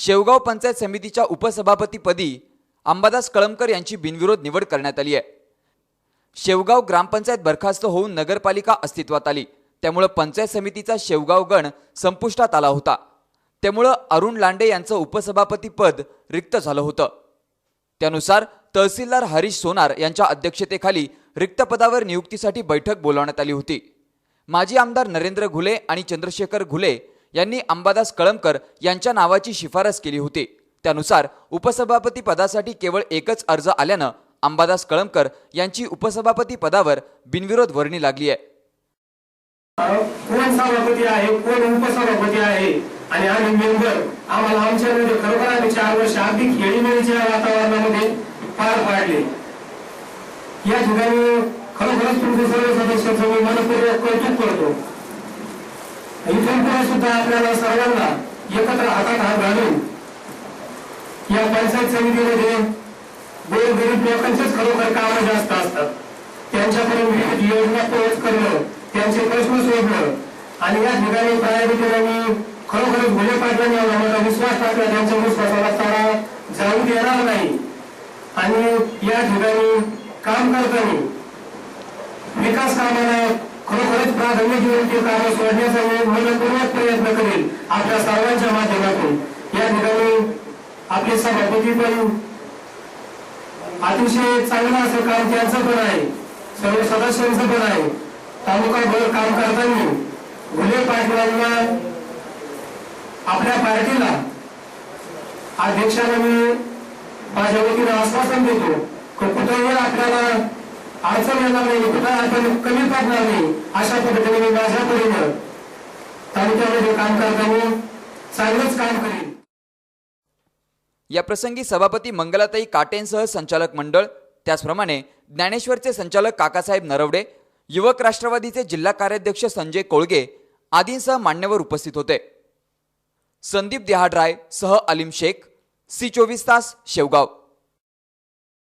शेवगाव पंचायत समितीच्या उपसभापतीपदी अंबादास कळमकर यांची बिनविरोध निवड करण्यात आली आहे. शेवगाव ग्रामपंचायत बरखास्त होऊन नगरपालिका अस्तित्वात आली. त्यामुळं पंचायत समितीचा शेवगाव गण संपुष्टात आला होता. त्यामुळं अरुण लांडे यांचं उपसभापती पद रिक्त झालं होतं. त्यानुसार तहसीलदार हरीश सोनार यांच्या अध्यक्षतेखाली रिक्त पदावर नियुक्तीसाठी बैठक बोलावण्यात आली होती. माजी आमदार नरेंद्र घुले आणि चंद्रशेखर घुले यांनी अंबादास कळमकर यांच्या नावाची शिफारस केली होती. त्यानुसार उपसभापती पदासाठी केवळ एकच अर्ज आल्यानं अंबादास कळमकर यांची उपसभापती पदावर बिनविरोध वर्णी लागली आहे. कोण सभापती आहे कोण उपसभापती आहे? आणि आम्ही मेंबर आम्हाला आमच्यामध्ये म्हणजे खरोखर आम्ही चार वर्ष अगदी खेळीमेळीच्या वातावरणामध्ये पार पाडले. या ठिकाणी खरोखरच तुमचे सर्व सदस्यांचं मी मनपूर्वक कौतुक करतो. इथून सुद्धा आपल्याला सर्वांना एकत्र हातात हात घालून या पंचायत समितीमध्ये गोर गरीब लोकांचेच खरोखर कामं जास्त असतात. त्यांच्याकडून विविध योजना पोहोच करणं त्यांचे प्रश्न सोडणं आणि या ठिकाणी प्रायोगिकांनी खरोखरच भोले पाटलांनी एवढा विश्वास टाकला त्यांच्या विश्वासाला तारा जाऊ देणार नाही. आणि या ठिकाणी काम करताना विकास कामाला खरोखरच प्राधान्य देऊन ते कार्य सोडण्याचा मी मनपूर्वक प्रयत्न करेल आपल्या सर्वांच्या माध्यमातून. या ठिकाणी आपले सभापती पण अतिशय चांगलं असं काम त्यांचं पण आहे. सर्व सदस्यांचं पण आहे. तालुका भर काम करताना घुले पाटलांना आपल्या पार्टीला अध्यक्षाला मी माझ्या वतीनं आश्वासन देतो. की कुठेही आपल्याला अडचण येणार नाही कुठं आपण कमी पडणार नाही अशा पद्धतीने मी माझ्या परीनं तालुक्यामध्ये काम करताना चांगलंच काम करेन. या प्रसंगी सभापती मंगलाताई काटेंसह संचालक मंडळ त्याचप्रमाणे ज्ञानेश्वरचे संचालक काकासाहेब नरवडे युवक राष्ट्रवादीचे जिल्हा कार्याध्यक्ष संजय कोळगे आदींसह मान्यवर उपस्थित होते. संदीप देहाडराय सह अलीम शेख सी चोवीस तास शेवगाव.